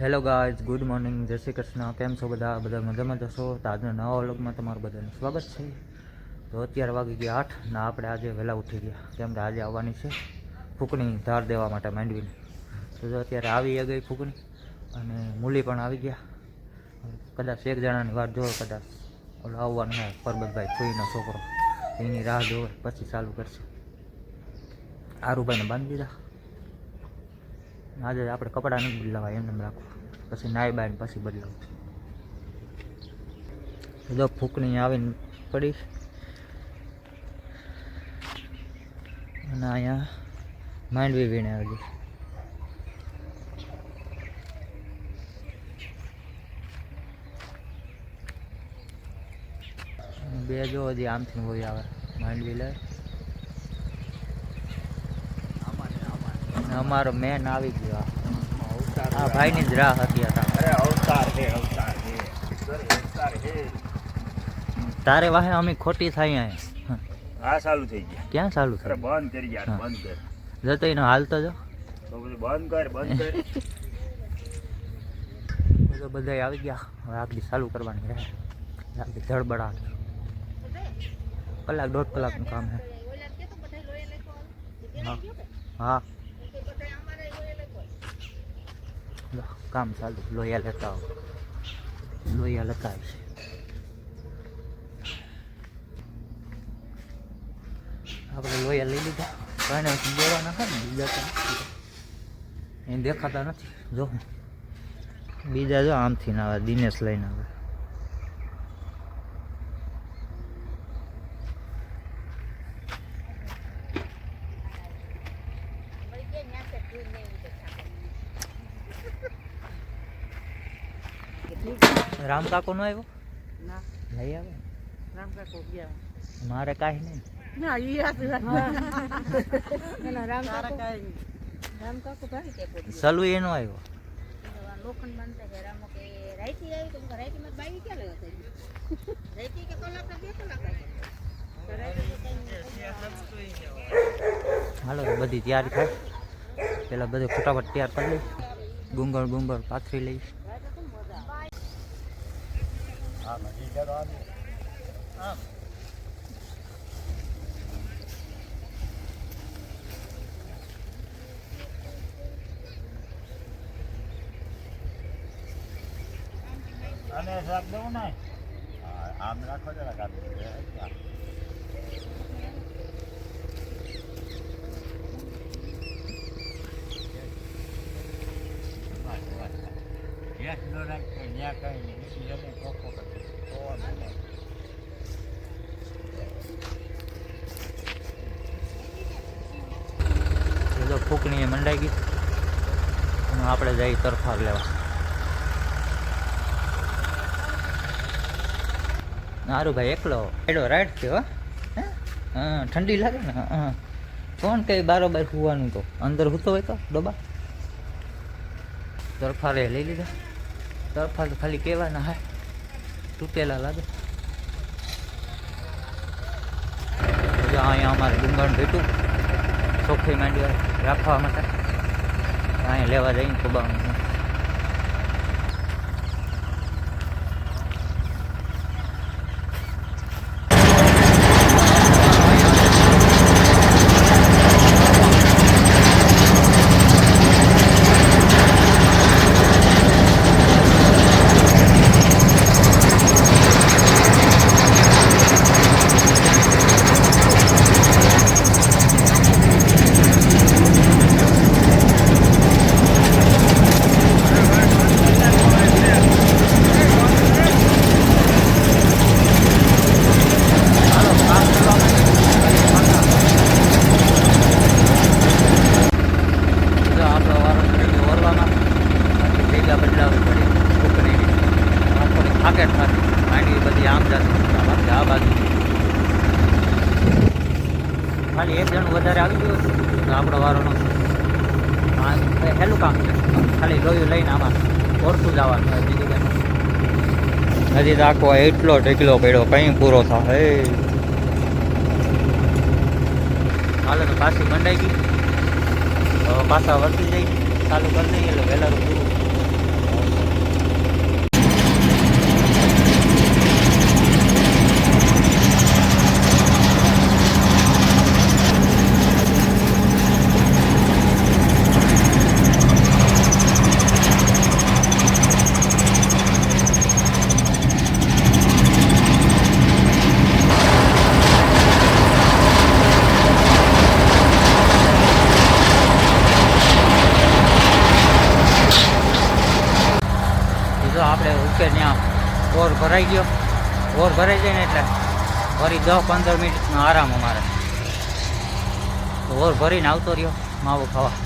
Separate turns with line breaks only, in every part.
Hello guys good morning જય શ્રી કૃષ્ણ. કેમ છો બધા? બધા મજામાં જશો તો આજના નવા વ્લોગમાં તમારું બધાનું સ્વાગત છે. તો અત્યારે વાગી ગયા આઠ ને આપણે આજે વહેલા ઉઠી ગયા. કેમ કે આજે આવવાની છે ફૂકણી ધાર દેવા માટે માંડવીની. તો અત્યારે આવી ગઈ ફૂકણી અને મૂલી પણ આવી ગયા. કદાચ એક જણાની વાત જોવે, કદાચ ઓલો આવવાનું હોય, પરબતભાઈ ફૂઈનો છોકરો. એની રાહ જોવે, પછી ચાલુ કરશે. આરુભાઈને બાંધી દીધા. આજે આપણે કપડાં નહીં બદલાવા, એમને એમ રાખવું પછી નાઈ બાઈને પછી બદલાવું. જો ફૂકણી આવીને પડી અને અહીંયા માંડવી વીણે અને બે જો હજી આમથી હોય આવે, માંડવી લે અને અમારો મેન આવી ગયો આ. આ ભાઈની જ રાહ હતી હતા
અરે અવતાર હે અવતાર હે. અવતાર હે.
તારે વાહે અમે ખોટી થાય અહીંયા
આ ચાલુ થઈ ગયા.
ક્યાં ચાલુ
અરે બંધ કરી યાર બંધ કર.
જતો એનો હાલતો જો.
તો બધું બંધ કર બંધ કર.
બધા આવી ગયા. હવે આગળ ચાલુ કરવાની રહે. આગળ ધડબડા કલાક દોઢ કલાકનું કામ છે હા. હા લો, કામ ચાલુ. લોહિયા લેતા આવો. લોહિયા લેતા આવશે. આપણે લોહિયા લઈ લીધા. કાંઈ જોવા દેવાના ને, બીજા તો એ દેખાતા નથી. જો બીજા જો આમથી ના આવે દિનેશ લઈને આવે. રામ કાકો નો આવ્યો?
ના.
લઈ આવે?
રામ કાકો ગયા.
મારે કાંઈ નહીં.
ના ઈ
એનો રામ કાકો.
કાંઈ નહીં.
રામ કાકો ભાઈ કે પોતે
સલુ એનો આવ્યો.
લોખંડ બાંધતા કે રામો કે રાઈથી આવી તો રાઈથી માં બાઈ ક્યાં લેવા થઈ કે કલાક બે કલાક આવી. તો રાઈથી તો
હાલો બધી તૈયારી થાય. પેલા બધું ફટાફટ તૈયાર કરી લઈ ગુંગળ ગુંગળ પાથરી લઈ
હા નજીક ચાલો આમ. આમ. આને શાક દેવું ને હા, આમ રાખો જરાક આમ. હા. ગેસ નો રાખતો ત્યાં કઈ નહીં બીજી જમે કોકો કરે ઓવાનું નહીં.
એ તો ફૂકણી એ મંડાઈ ગઈ. અને આપણે જઈ તરફાર લેવા. સારું ભાઈ એકલો એડો રાઈટ થયો, હે. ઠંડી લાગે ને? હા કોણ કઈ બારોબાર હોવાનું તો? અંદર સૂતો હોય તો, ડોબા. તરફારે લઈ લીધા. તરફાર ખાલી કહેવાના હા. તૂટેલા લાગે. અહીંયા અમારે ડુંગર ભેટું. ચોખ્ખી માંડી રાખવા માટે. અહીંયા લેવા જઈને ખુબાવાનું જો આપણો વારો થઈ ગયો ઓરવામાં બાકી ભેગા બદલાવવી પડી છોકરીની આ થોડી થાકેટ થતી માંડવી બધી આમ જતી બાકી આ બાજુ ખાલી એક જણ વધારે આવી ગયું તો આપણો વારો નો હા એ હેલું કામ છે ખાલી લોહી લઈને આમાં ઓરતું જવાનું હોય બીજું કંઈ આખો એટલો ઢીકલો પડ્યો, કંઈ પૂરો થાય. હાલે તો પાછી મંડાઈ ગઈ. પાછા વર્તી જઈ. ચાલુ કરી દઈએ, એટલે વહેલા પૂરું આપણે ઉકેર ત્યાં ઓર ભરાઈ ગયો. ઓર ભરાઈ જાય ને એટલે ફરી દસ પંદર મિનિટનો આરામ અમારે. ઓર ભરીને આવતો રહ્યો, માવો ખાવા.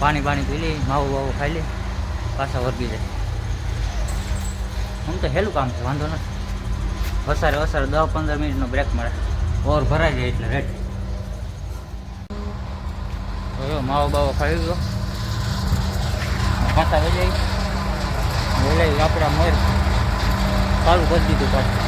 પાણી પાણી પી લઈ, માવો બાવો ખાઈ લે પાછા વર્ગી જાય. આમ તો હેલું કામ છે, વાંધો નથી. વસારે વસારે દસ પંદર મિનિટનો બ્રેક મળે. ઓર ભરાઈ જાય એટલે રેડ માવો બાવો ખાઈ ગયો. પાછા વજાઈ વેલાઈ આપણા મોર ચાલુ કરી દીધું પાછું.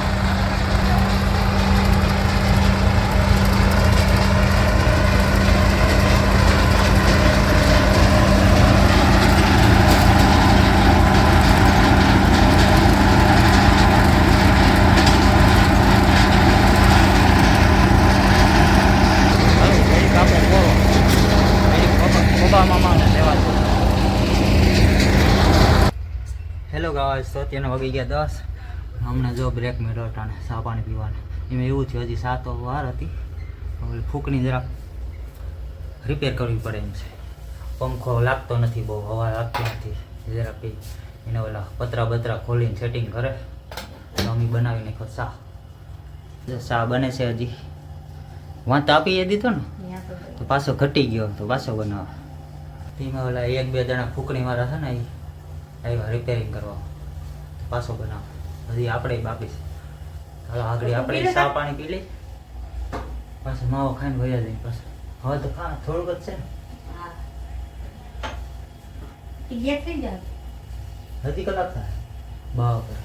હેલો ગાઈસ તો અત્યારના વાગી ગયા દસ. હમણાં જો બ્રેક મેળવ્યો ટાણે ચા પાણી પીવાનું. એમાં એવું થયું હજી સાતો વાર હતી. હવે ફૂકની જરાક રિપેર કરવી પડે એમ છે. પંખો લાગતો નથી બહુ હવા લાગતી નથી. જરાક પી એને ઓલા પતરા બતરા ખોલીને સેટિંગ કરે. તો અમે બનાવી નાખો ચા. જો ચા બને છે હજી. વાંત આપી એ દીધો ને? તો પાછો ઘટી ગયો તો પાછો બનાવો. એમાં ઓલા એક બે જણા ફૂકણી વાળા છે ને એ આવ્યા રિપેરિંગ કરવા. પાછો બનાવે. હજી આપણે બાકી છે. હાલો આગળ આપણે ચા પાણી પી લઈ પાછો માવો ખાઈને વયા જઈ પાછો. હવે તો ખા થોડુંક જ છે હજી કલાક થાય. બાપરે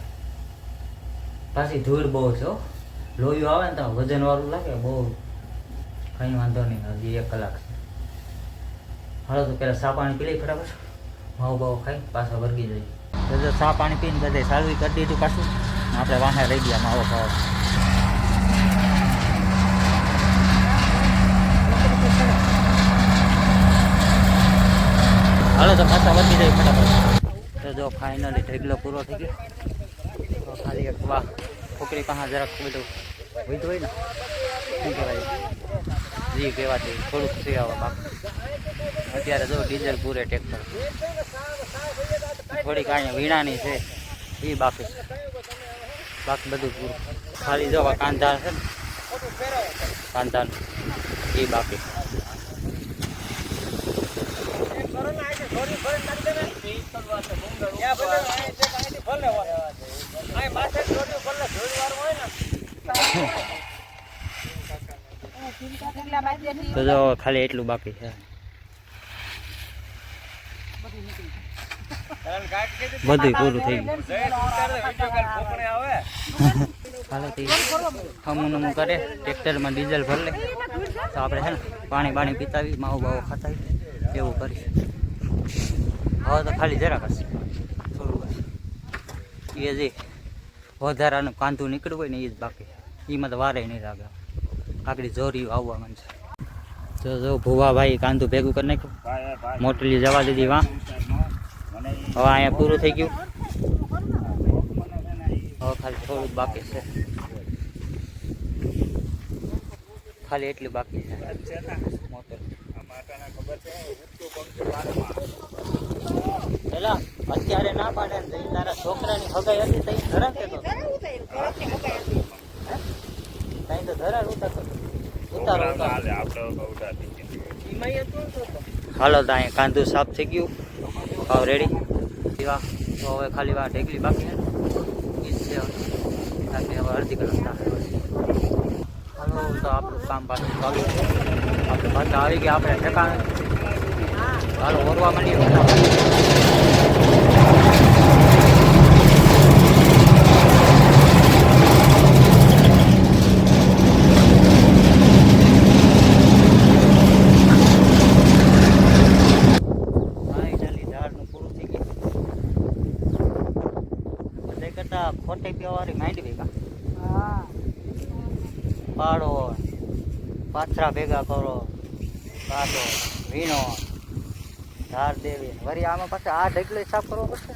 પાછી ધૂળ બહુ છે હો. લોહીઓ આવે ને તો વજન વાળું લાગે બહુ. કઈ વાંધો નહીં હજી એક કલાક છે. હાલો તો પેલા સા પાણી પી લઈ ફટાફટ. માવો બાવો ખાઈ પાછા વર્ગી જઈએ. જો ચા પાણી પીને બધે સારવી કરી દીધું પાછું. આપણે વાહે રહી ગયા માવો ખાવા હાલો તો પાછા વધી જાય ફટાફટ. તો જો ફાઇનલી ઢગલો પૂરો થઈ ગયો. ખાલી એક વાહ છોકરી પાસે જરાક બધું વીધું હોય ને. શું કહેવાય? જી કહેવાતી થોડુંક થઈ આવે બાપ અત્યારે જો ડીઝલ પૂરે ટ્રેક્ટર થોડીક અહીંયા વીણાની છે. એ બાકી. છે બાકી બધું પૂરું. ખાલી જો કાંધાર છે ને. કાંધાર એ બાકી. તો જો ખાલી એટલું બાકી છે. બધું પૂરું થઈ ગયું. હાલો કરે ટ્રેક્ટરમાં ડીઝલ ભરી તો આપણે ને, પાણી બાણી પીતાવી માવો બાવો ખાતાવી, એવું કરીએ હવે તો ખાલી જરાક હશે થોડું એ જે વધારાનું કાંધું નીકળ્યું હોય ને એ જ બાકી. એમાં તો વારે નહીં લાગે. આગળ જોરી આવવા માંડશે જો જો, ભુવાભાઈ કાંધું ભેગું કરી નાખ્યું. મોટલી જવા દીધી વાં હવે અહીંયા પૂરું થઈ ગયું. હવે ખાલી થોડુંક બાકી છે. ખાલી એટલું બાકી છે. મોટર. પેલા અત્યારે ના પાડે ને તારા છોકરાની હગાઈ હતી તઈ ધરા કેતો તઈ તો ધરા ઉતારતો ઉતારો
છોકરાઓને
ઉતારો.
હાલે, આપણે તો ઉડાડી દીધી.
હાલો તો અહીંયા કાંદું સાફ થઈ ગયું. હાવ રેડી પીવા તો હવે ખાલી વાર ઢેકલી બાકી ઈ છે. બાકી હવે અડધી કલાક હાલો, તો આપણું કામ પાછું ચાલુ છે. આપણે પાછા આવી ગયા આપણે ઠેકાણે. હાલો, ઓરવા માંડીએ ફટાફટ. ફાઇનલી ઝાડનું પૂરું થઈ ગયું બધે પીવાવાળી માંડવી કા પાડો પાથરા ભેગા કરો કાઢો વીણો ધાર દેવી. વરી આમાં પાસે આ ઢગલો સાફ કરવો પડશે?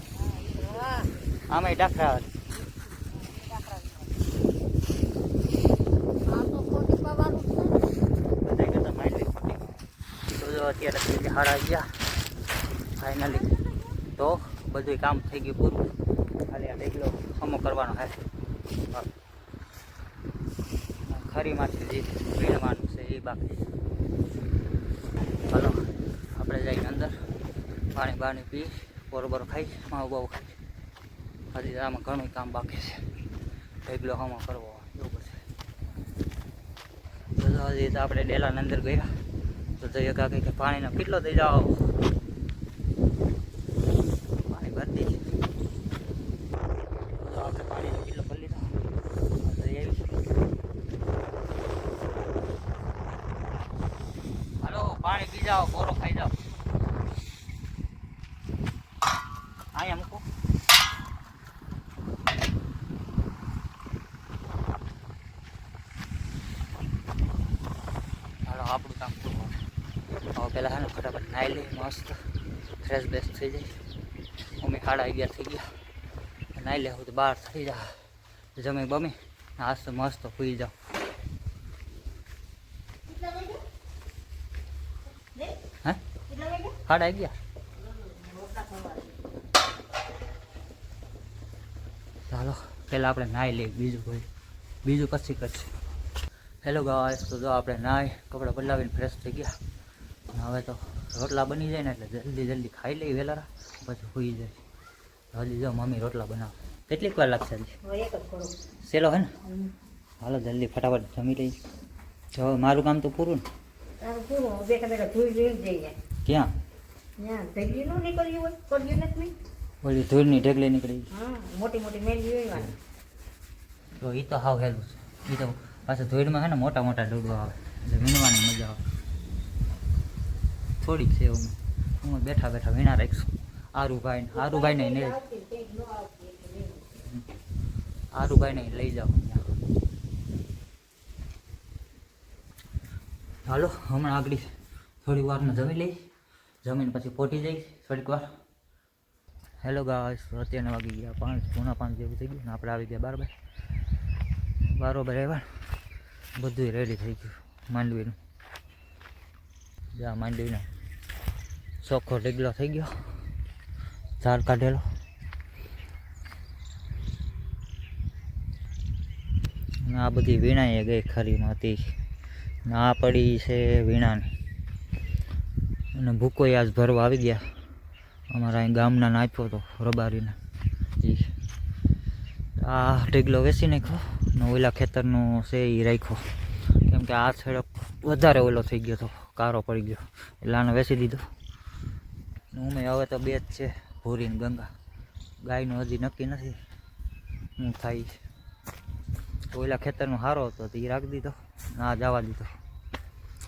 આમાંય ડાખરા અત્યારે હાડા ગયા. ફાઇનલી તો બધું કામ થઈ ગયું પૂરું. ખાલી આ ઢેકલો હમો કરવાનો હે. જે પીણવાનું છે એ બાકી. ચાલો, આપણે જઈને અંદર પાણી બાણી પી બોરો બોરો ખાઈ, માવું બાવું ખાઈ. હજી આમાં ઘણું કામ બાકી છે. ડેગલો હમો કરવો એવું પછી હજી તો આપણે ડેલાની અંદર ગયા. તો જઈએ કાંઈ કે પાણીનો કેટલો થઈ જાઓ પાણી ભરતી છે તો આપણે પાણીનો કેટલો ભરી લીધો જઈ આવી હાલો પાણી પી જાઓ બોરો ખાઈ જાઓ. અહીંયા મૂકો. હાલો, આપણું કામ પૂરું હવે પહેલાં ને ફટાફટ નાહી લઈ મસ્ત ફ્રેશ બેસ થઈ જાય. મમ્મી સાડા અગિયાર થઈ ગયા. નાહી લે તો બહાર થઈ જા. જમી બમી આજ મસ્ત સુઈ જાઓ. સાડા અગિયાર ચાલો પહેલાં આપણે નાહી લઈએ બીજું કોઈ. બીજું કશી કરશે હેલો ગાય તો જો આપણે નાહી કપડાં બદલાવીને ફ્રેશ થઈ ગયા. હવે તો રોટલા બની જાય ને એટલે જલ્દી જલ્દી ખાઈ લઈ વહેલા પછી સુઈ જાય. હજી જો મમ્મી રોટલા બનાવો. કેટલીક વાર લાગશે સેલો હે ને? હાલો જલ્દી ફટાફટ જમી લઈ જો મારું કામ તો પૂરું ને? ક્યાં? ઓલી ધૂળની ઢેકલી નીકળી
મોટી મોટી મેલી હોય
તો એ તો હાવ હેલું છે. એ તો પાછું ધોઈડમાં છે ને મોટા મોટા ડોડવા આવે એટલે વીણવાની મજા આવે. થોડીક છે એવું હું બેઠા બેઠા વીણા રાખીશું. આરુભાઈ આરુભાઈ ને નહીં આરુભાઈ નહીં લઈ જાઓ હાલો હમણાં આગળ થોડીક વારમાં જમી લઈ જમીને પછી પોટી જઈ થોડીક વાર. હેલો ગાઈસ અત્યારના વાગી ગયા પાંચ, પૂણા પાંચ જેવું થઈ ગયું આપણે આવી ગયા બાર બરાબર બરોબર આવ્યા. બધું રેડી થઈ ગયું, માંડવીનું. જ્યાં માંડવીનો ચોખ્ખો ઢીગલો થઈ ગયો. ઝાડ કાઢેલો. આ બધી વીણાએ ગઈ ખરીમાં હતી. ને પડી છે વીણાની. અને ભૂકોય આજ ભરવા આવી ગયા. અમારા અહીં ગામના આપ્યો હતો રબારીને. આ ઢીગલો વેચી નાખ્યો ને ઓલા ખેતરનો છે એ રાખ્યો. કેમ કે આ છેડો વધારે ઓલો થઈ ગયો હતો કારો પડી ગયો. એટલે આને વેચી દીધો. ઉમે હવે તો બે જ છે, ભૂરી ગંગા. ગાયનું હજી નક્કી નથી શું થાય. ઓલા ખેતરનો સારો હતો તો એ રાખી દીધો ના જવા દીધો.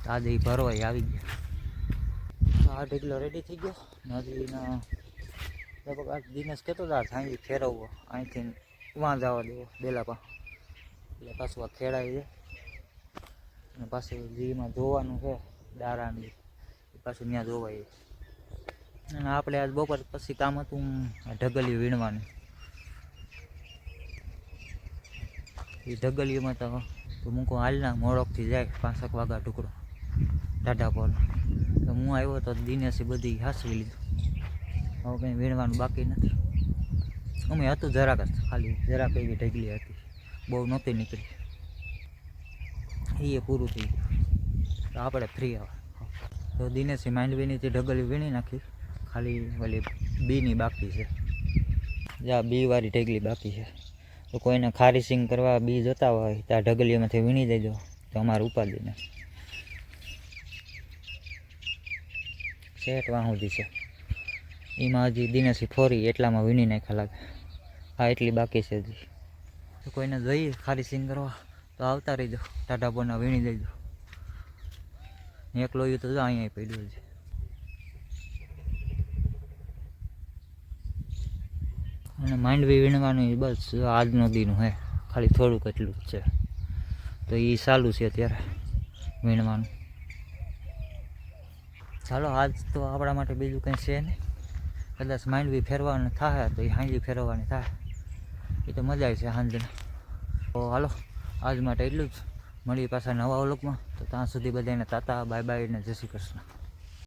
આજે એ ભરવાય આવી ગયા. આ ઢીગલો રેડી થઈ ગયો. નદીના લગભગ આ દિનેશ કહેતો હતા સાંજે ફેરવવો. અહીંથી વાં જવા દેવો ડેલાપા એટલે પાછું આ ખેડાઈ છે. અને પાછું જીમાં ધોવાનું છે, દારાની. પાછું ત્યાં ધોવાય અને આપણે આજ બપોર પછી કામ હતું ઢગલી વીણવાનું. એ ઢગલીમાં તો મૂકો હાલના મોડોકથી જાય પાંસઠ વાગા ટુકડો. ટાઢા પર તો હું આવ્યો તો દિનેશે બધી હાસવી લીધું. હવે કંઈ વીણવાનું બાકી નથી. અમે હતું જરાક જ, ખાલી જરાક એવી ઢગલી હતી. બહુ નહોતી નીકળી. એ પૂરું થઈ ગયું. તો આપણે ફ્રી આવે તો દિનેશી માંડવીની ઢગલી વીણી નાખી, ખાલી ઓલી બીની બાકી છે. જ્યાં બીવાળી ઢગલી બાકી છે. તો કોઈને ખારીસિંગ કરવા બી જોતા હોય, તો આ ઢગલીઓમાંથી વીણી દેજો. તો અમારે ઉપાડીને શેઠ વાહુજી છે. એમાં હજી દિનેશી ફોરી એટલામાં વીણી નાખ્યા લાગે. હા, એટલી બાકી છે હજી. તો કોઈને જોઈએ ખાલી સિંગ કરવા, તો આવતા રહીજો. ટાટા બોના વીણી દેજો. એક લોહી તો જો અહીંયા પડ્યું છે અને માંડવી વીણવાનું બસ આજનો દીનું હે ખાલી થોડુંક એટલું જ છે. તો એ ચાલુ છે અત્યારે વીણવાનું. ચાલો, આજ તો આપણા માટે બીજું કંઈ છે નહીં. કદાચ માંડવી ફેરવાનું થાય તો એ હાંજી ફેરવવાની થાય. એ તો મજા છે હાંજને. તો હાલો, આજ માટે એટલું જ. મળીએ પાછા નવા ઓલોકમાં તો ત્યાં સુધી બધાને તાતા બાય બાય ને જય શ્રી કૃષ્ણ.